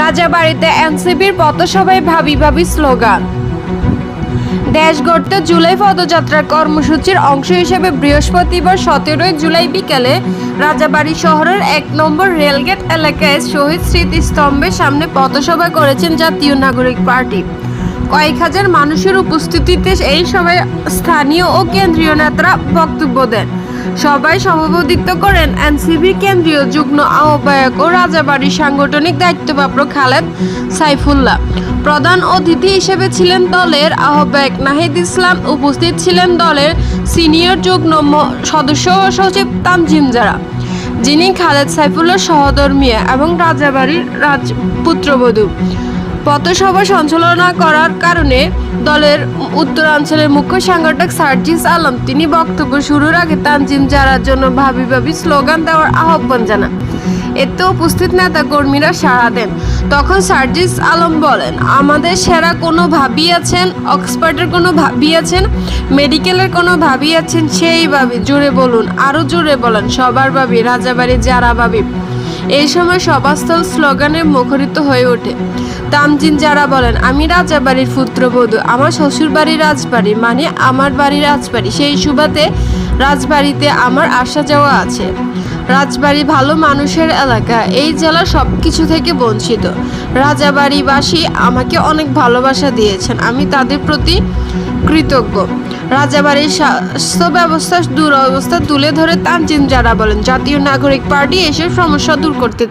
রাজাবাড়িতে এনসিপির পথসভায় ভাবি ভাবি স্লোগান। দেশ গড়তে জুলাই পদযাত্রার কর্মসূচির অংশ হিসেবে বৃহস্পতিবার সতেরোই জুলাই বিকেলে রাজাবাড়ি শহরের এক নম্বর রেলগেট এলাকায় শহীদ স্মৃতিস্তম্ভের সামনে পথসভা করেছেন জাতীয় নাগরিক পার্টি। কয়েক হাজার মানুষের উপস্থিতিতে এই সভায় স্থানীয় ও কেন্দ্রীয় নেতারা বক্তব্য দেন। সবাই সভাপতিত্ব করেন এনসিবি কেন্দ্রীয় যুগ্ম আহ্বায়ক ও রাজাবাড়ির সাংগঠনিক দায়িত্বপ্রাপ্ত খালেদ সাইফুল্লাহ। প্রধান অতিথি হিসেবে ছিলেন দলের আহ্বায়ক নাহিদ ইসলাম। উপস্থিত ছিলেন দলের সিনিয়র যুগ্ম সদস্য ও সচিব তানজিম জারা, যিনি খালেদ সাইফুল্লাহ সহধর্মিয়া এবং রাজাবাড়ির রাজ পুত্রবধূ পথসভা সঞ্চালনা করার কারণে দলের উত্তরাঞ্চলের মুখ্য সাংগঠক সার্জিস আলম, তিনি বক্তব্য শুরুর আগে তানজিম জারার জন্য ভাবি ভাবি স্লোগান দেওয়ার আহ্বান জানান। এতে উপস্থিত নেতা কর্মীরা সাড়া দেন। তখন সার্জিস আলম বলেন, আমাদের সেরা কোনো ভাবি আছেন, অক্সফোর্ডের কোনো ভাবি আছেন, মেডিকেলের কোনো ভাবি আছেন, সেই ভাবি, জোরে বলুন আরও জোরে বলেন, সবার ভাবি রাজাবাড়ি যারা ভাবি। এই সময় সভাস্থল স্লোগানে মুখরিত হয়ে ওঠে। তামজিন যারা বলেন, আমি রাজাবাড়ির পুত্রবধূ আমার শ্বশুর বাড়ি রাজবাড়ি মানে আমার বাড়ি রাজবাড়ি, সেই সুবাদে রাজবাড়িতে আমার আসা যাওয়া আছে। রাজবাড়ি ভালো মানুষের এলাকা, এই জেলা সব কিছু থেকে বঞ্চিত। রাজাবাড়িবাসী আমাকে অনেক ভালোবাসা দিয়েছেন, আমি তাদের প্রতি কৃতজ্ঞ। রাজাবাড়ির স্বাস্থ্য ব্যবস্থা দুরবস্থা তুলে ধরে তানজিন যারা বলেন, জাতীয় নাগরিক পার্টি এসব সমস্যা দূর করতে